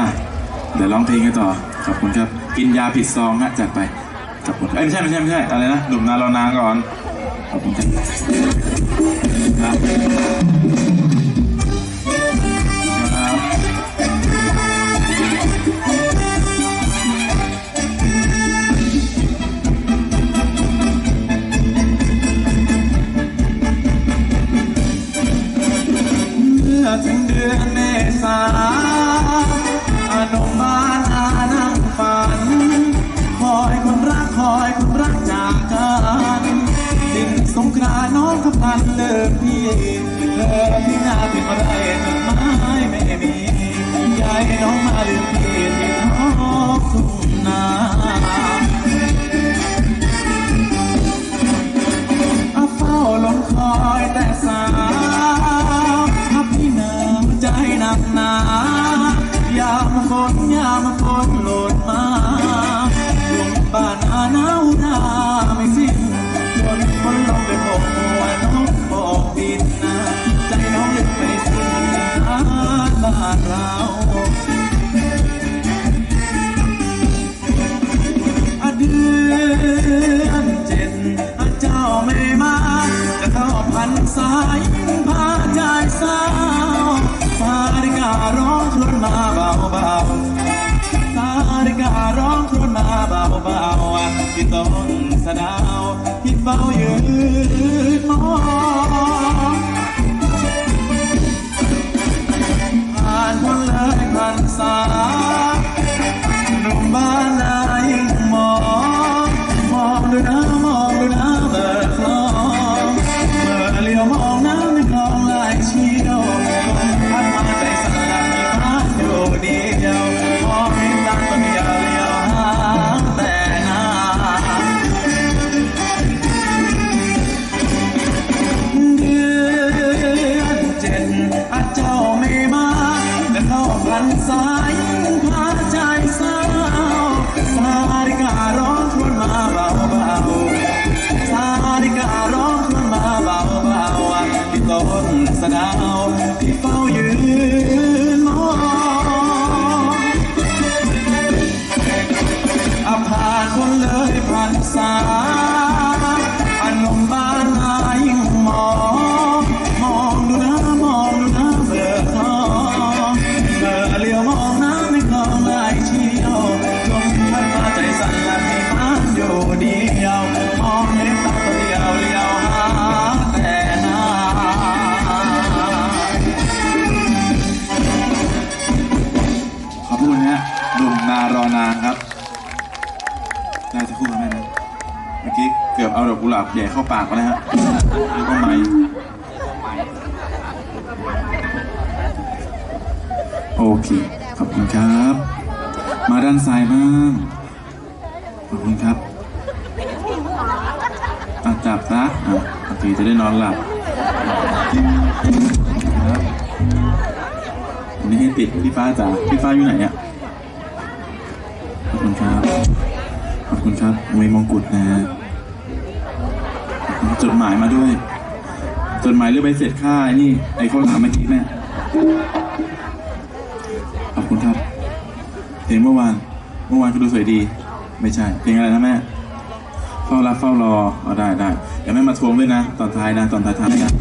อะเดี๋ยวร้องเพลงกันต่อ ขอบคุณครับ กินยาผิดซองฮะจัดไป ขอบคุณเอ้ยไม่ใช่ไม่ใช่ไม่ใช่ อะไรนะ หนุ่มนารอนางก่อน ขอบคุณครับเมื่อถึงเดือนเมษาานต์น้องกำลังเลิกพี่เธอที่หน้าเป็นอะไรจดหมายไม่มียายน้องมาลืมพี่ที่ท้องทุ่งนาอาเฝ้าลงคอยแต่สาวพี่น้ำใจหนักหนาอย่ามาฝนอย่ามาฝนโหลดมาดวงบ้านอาหนาวานเราอเดือนเจ็ดอาเจ้าไม่มาจะเข้าพันสายพาใจสาวสาริการ้องครวญมาเบาเบาสาริการ้องครวญมาเบาเบาที่ต้นสะดาวที่เฝ้ายืนมอง สาะดาวที่เฝ้ายืนมองอาผ่านคนเลยผ่านสา ได้จะคู่กันไหมนะ เมื่อกี้เกือบเอาดอกกุหลาบใหญ่เข้าปากไปแล้วฮะเรียกว่าไหมโอเค ขอบคุณครับ มาด้านซ้ายบ้าง ขอบคุณครับอะจับซะอะโอเคจะได้นอนหลับครับวันนี้ให้ติดพี่ฟ้าจ๋าพี่ฟ้าอยู่ไหนอะขอบคุณครับ คุณครับมีมงกุฎนะฮะจดหมายมาด้วย จดหมายเรื่องใบเสร็จค่าไอ้นี่ ไอ้ข้อถามเมื่อกี้แม่ขอบคุณครับ เพลงเมื่อวาน เมื่อวานก็ดูสวยดี ไม่ใช่ เพลงอะไรนะแม่เฝ้ารับเฝ้ารอเอาได้ได้เดี๋ยวแม่มาทวงด้วยนะ ตอนท้ายนะ ตอนท้ายท้ายนะ